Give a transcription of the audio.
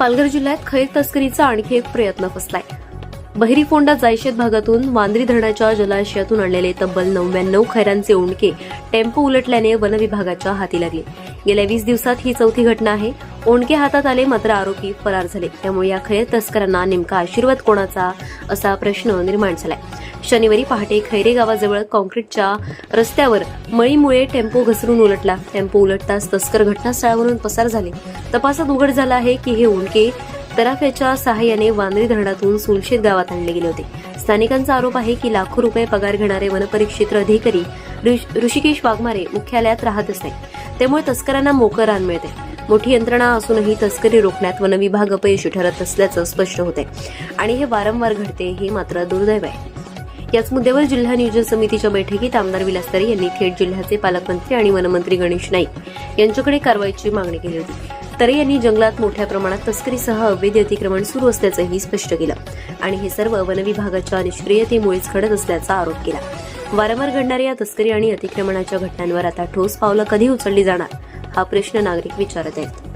पालघर जिल्ह्यात खैर तस्करीचा आणखी एक प्रयत्न फसलाय. बहिरीफोंडा जायशेत भागातून वांद्री धरणाच्या जलाशयातून आणलेले तब्बल नव्याण्णव खैरांचे उंडके टेम्पो उलटल्याने वनविभागाच्या हाती लागले. गेल्या वीस दिवसात ही चौथी घटना आहे. ओंडके हातात आले मात्र आरोपी फरार झाले. त्यामुळे या खैर तस्करांना नेमका आशीर्वाद कोणाचा असा प्रश्न निर्माण झालाय. शनिवारी पहाटे खैरे गावाजवळ कॉन्क्रीटच्या रस्त्यावर मळीमुळे टेम्पो घसरून उलटला. टेम्पो उलटताच तस्कर घटनास्थळावरून पसार झाले. तपासात उघड झाला आहे की हे उंडके तराफ्याच्या सहाय्याने वांद्री धरणातून सुलशेत गावात आणले गेले होते. स्थानिकांचा आरोप आहे की लाखो रुपये पगार घेणारे वनपरिक्षेत्र अधिकारी ऋषिकेश वाघमारे मुख्यालयात राहतच नाही त्यामुळे तस्करांना मोकळ रान मिळते. मोठी यंत्रणा असूनही तस्करी रोखण्यात वनविभाग अपयशी ठरत असल्याचं स्पष्ट होते. आणि हे वारंवार घडते हे मात्र दुर्दैव आहे. याच मुद्द्यावर जिल्हा नियोजन समितीच्या बैठकीत आमदार विलास तरे यांनी थेट जिल्ह्याचे पालकमंत्री आणि वनमंत्री गणेश नाईक यांच्याकडे कारवाईची मागणी केली होती. तरे यांनी जंगलात मोठ्या प्रमाणात तस्करीसह अवैध अतिक्रमण सुरू असल्याचंही स्पष्ट केलं. आणि हे सर्व वनविभागाच्या निष्क्रियतेमुळेच घडत असल्याचा आरोप केला. वारंवार घडणाऱ्या या तस्करी आणि अतिक्रमणाच्या घटनांवर आता ठोस पावलं कधी उचलली जाणार? हा प्रश्न नागरिक विचारत आहेत.